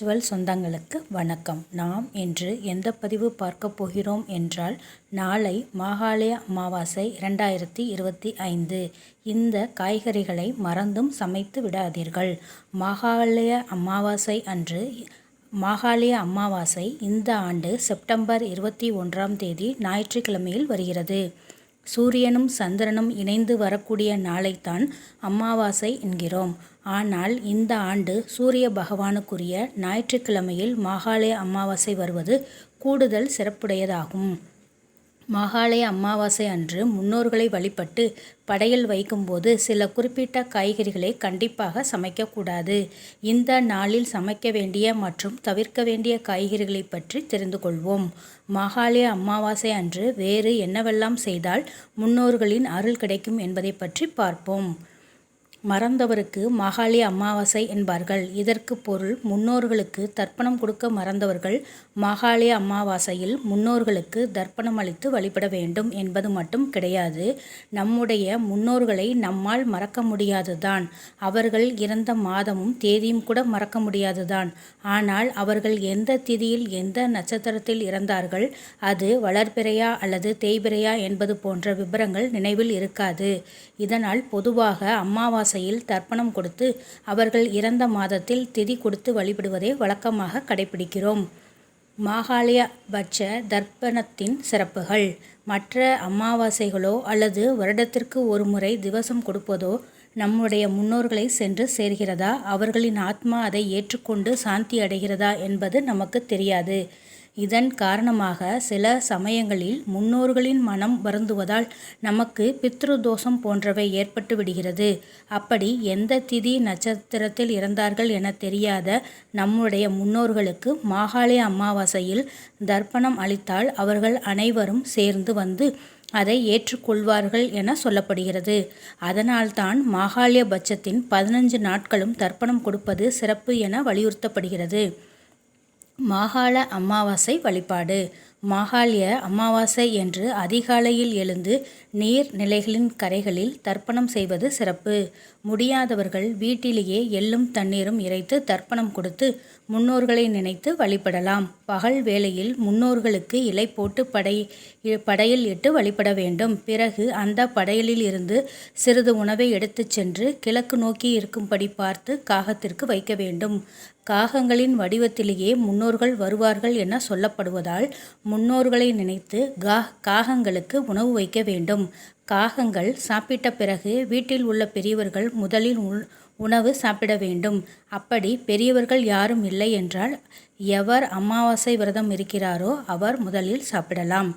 Spiritual சொந்தங்களுக்கு வணக்கம். நாம் இன்று எந்த பதிவு பார்க்க போகிறோம் என்றால் நாளை மாகாளய அமாவாசை இரண்டாயிரத்தி இருபத்தி ஐந்து. இந்த காய்கறிகளை மறந்தும் சமைத்து விடாதீர்கள். மாகாளய அமாவாசை அன்று மாகாளய அமாவாசை இந்த ஆண்டு செப்டம்பர் இருபத்தி ஒன்றாம் தேதி ஞாயிற்றுக்கிழமையில் வருகிறது. சூரியனும் சந்திரனும் இணைந்து வரக்கூடிய நாளைத்தான் அமாவாசை என்கிறோம். ஆனால் இந்த ஆண்டு சூரிய பகவானுக்குரிய ஞாயிற்றுக்கிழமையில் மாகாளய அமாவாசை வருவது கூடுதல் சிறப்புடையதாகும். மகாலய அமாவாசை அன்று முன்னோர்களை வழிபட்டு படையல் வைக்கும்போது சில குறிப்பிட்ட காய்கறிகளை கண்டிப்பாக சமைக்கக்கூடாது. இந்த நாளில் சமைக்க வேண்டிய மற்றும் தவிர்க்க வேண்டிய காய்கறிகளை பற்றி தெரிந்து கொள்வோம். மகாலய அமாவாசை அன்று வேறு என்னவெல்லாம் செய்தால் முன்னோர்களின் அருள் கிடைக்கும் என்பதை பற்றி பார்ப்போம். மறந்தவருக்கு மகாளி அமாவாசை என்பார்கள். இதற்கு பொருள் முன்னோர்களுக்கு தர்ப்பணம் கொடுக்க மறந்தவர்கள் மகாளி அமாவாசையில் முன்னோர்களுக்கு தர்ப்பணம் அளித்து வழிபட வேண்டும் என்பது மட்டும் கிடையாது. நம்முடைய முன்னோர்களை நம்மால் மறக்க முடியாதுதான். அவர்கள் இறந்த மாதமும் தேதியும் கூட மறக்க முடியாதுதான். ஆனால் அவர்கள் எந்த திதியில் எந்த நட்சத்திரத்தில் இறந்தார்கள் அது வளர்பிறையா அல்லது தேய்பிறையா என்பது போன்ற விபரங்கள் நினைவில் இருக்காது. இதனால் பொதுவாக அமாவாசை அமாவாசையில் தர்ப்பணம் கொடுத்து அவர்கள் இறந்த மாதத்தில் திதி கொடுத்து வழிபடுவதை வழக்கமாக கடைபிடிக்கிறோம். மாகாளய பட்ச தர்ப்பணத்தின் சிறப்புகள். மற்ற அமாவாசைகளோ அல்லது வருடத்திற்கு ஒரு முறை திவசம் கொடுப்பதோ நம்முடைய முன்னோர்களை சென்று சேர்கிறதா? அவர்களின் ஆத்மா அதை ஏற்றுக்கொண்டு சாந்தி அடைகிறதா என்பது நமக்கு தெரியாது. இதன் காரணமாக சில சமயங்களில் முன்னோர்களின் மனம் வருந்துவதால் நமக்கு பித்ரு தோஷம் போன்றவை ஏற்பட்டு விடுகிறது. அப்படி எந்த திதி நட்சத்திரத்தில் இறந்தார்கள் என தெரியாத நம்முடைய முன்னோர்களுக்கு மாகாளய அமாவாசையில் தர்ப்பணம் அளித்தால் அவர்கள் அனைவரும் சேர்ந்து வந்து அதை ஏற்றுக்கொள்வார்கள் என சொல்லப்படுகிறது. அதனால்தான் மாகாளிய பட்சத்தின் பதினஞ்சு நாட்களும் தர்ப்பணம் கொடுப்பது சிறப்பு என வலியுறுத்தப்படுகிறது. மாகாள அமாவாசை வழிபாடு. மாகாளிய அமாவாசை என்று அதிகாலையில் எழுந்து நீர் நிலைகளின் கரைகளில் தர்ப்பணம் செய்வது சிறப்பு. முடியாதவர்கள் வீட்டிலேயே எள்ளும் தண்ணீரும் இறைத்து தர்ப்பணம் கொடுத்து முன்னோர்களை நினைத்து வழிபடலாம். பகல் வேளையில் முன்னோர்களுக்கு இலை போட்டு படை படையில் இட்டு வழிபட வேண்டும். பிறகு அந்த படையலில் இருந்து சிறிது உணவை எடுத்துச் சென்று கிழக்கு நோக்கி இருக்கும்படி பார்த்து காகத்திற்கு வைக்க வேண்டும். காகங்களின் வடிவத்திலேயே முன்னோர்கள் வருவார்கள் என சொல்லப்படுவதால் முன்னோர்களை நினைத்து கா காகங்களுக்கு உணவு வைக்க வேண்டும். காகங்கள் சாப்பிட்ட பிறகு வீட்டில் உள்ள பெரியவர்கள் முதலில் உணவு சாப்பிட வேண்டும். அப்படி பெரியவர்கள் யாரும் இல்லை என்றால் எவர் அமாவாசை விரதம் இருக்கிறாரோ அவர் முதலில் சாப்பிடலாம்.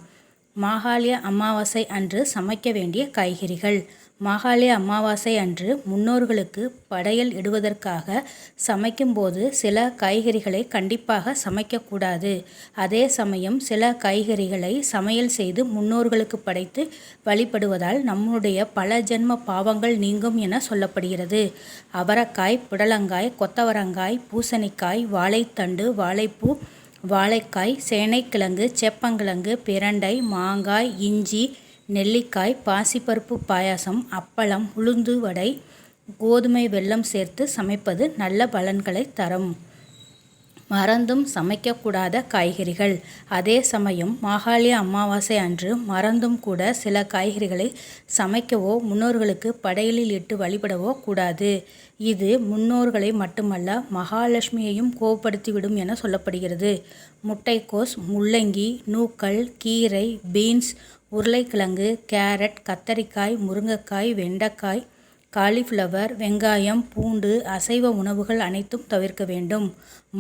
மாகாளிய அமாவாசை அன்று சமைக்க வேண்டிய காய்கறிகள். மாகாளிய அமாவாசை அன்று முன்னோர்களுக்கு படையல் இடுவதற்காக சமைக்கும்போது சில காய்கறிகளை கண்டிப்பாக சமைக்கக்கூடாது. அதே சமயம் சில காய்கறிகளை சமையல் செய்து முன்னோர்களுக்கு படைத்து வழிபடுவதால் நம்முடைய பல ஜென்ம பாவங்கள் நீங்கும் என சொல்லப்படுகிறது. அவரக்காய் புடலங்காய் கொத்தவரங்காய் பூசணிக்காய் வாழைத்தண்டு வாழைப்பூ வாழைக்காய் சேனைக்கிழங்கு செப்பங்கிழங்கு பிரண்டை மாங்காய் இஞ்சி நெல்லிக்காய் பாசிப்பருப்பு பாயாசம் அப்பளம் உளுந்து வடை கோதுமை வெல்லம் சேர்த்து சமைப்பது நல்ல பலன்களை தரும். மறந்தும் சமைக்கக்கூடாத காய்கறிகள். அதே சமயம் மாகாளிய அமாவாசை அன்று மறந்தும் கூட சில காய்கறிகளை சமைக்கவோ முன்னோர்களுக்கு படையலில் இட்டு வழிபடவோ கூடாது. இது முன்னோர்களை மட்டுமல்ல மகாலட்சுமியையும் கோபப்படுத்திவிடும் என சொல்லப்படுகிறது. முட்டைக்கோஸ் முள்ளங்கி நூக்கல் கீரை பீன்ஸ் உருளைக்கிழங்கு கேரட் கத்தரிக்காய் முருங்கைக்காய் வெண்டைக்காய் காலிஃப்ளவர் வெங்காயம் பூண்டு அசைவ உணவுகள் அனைத்தும் தவிர்க்க வேண்டும்.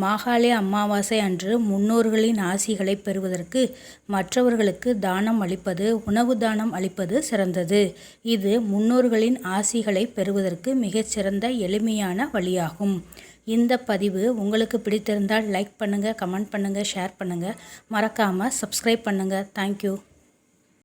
மாகாளய அமாவாசை அன்று முன்னோர்களின் ஆசிகளை பெறுவதற்கு மற்றவர்களுக்கு தானம் அளிப்பது உணவு தானம் அளிப்பது சிறந்தது. இது முன்னோர்களின் ஆசிகளை பெறுவதற்கு மிகச்சிறந்த எளிமையான வழியாகும். இந்த பதிவு உங்களுக்கு பிடித்திருந்தால் லைக் பண்ணுங்கள் கமெண்ட் பண்ணுங்கள் ஷேர் பண்ணுங்கள் மறக்காமல் சப்ஸ்கிரைப் பண்ணுங்கள் தேங்க்யூ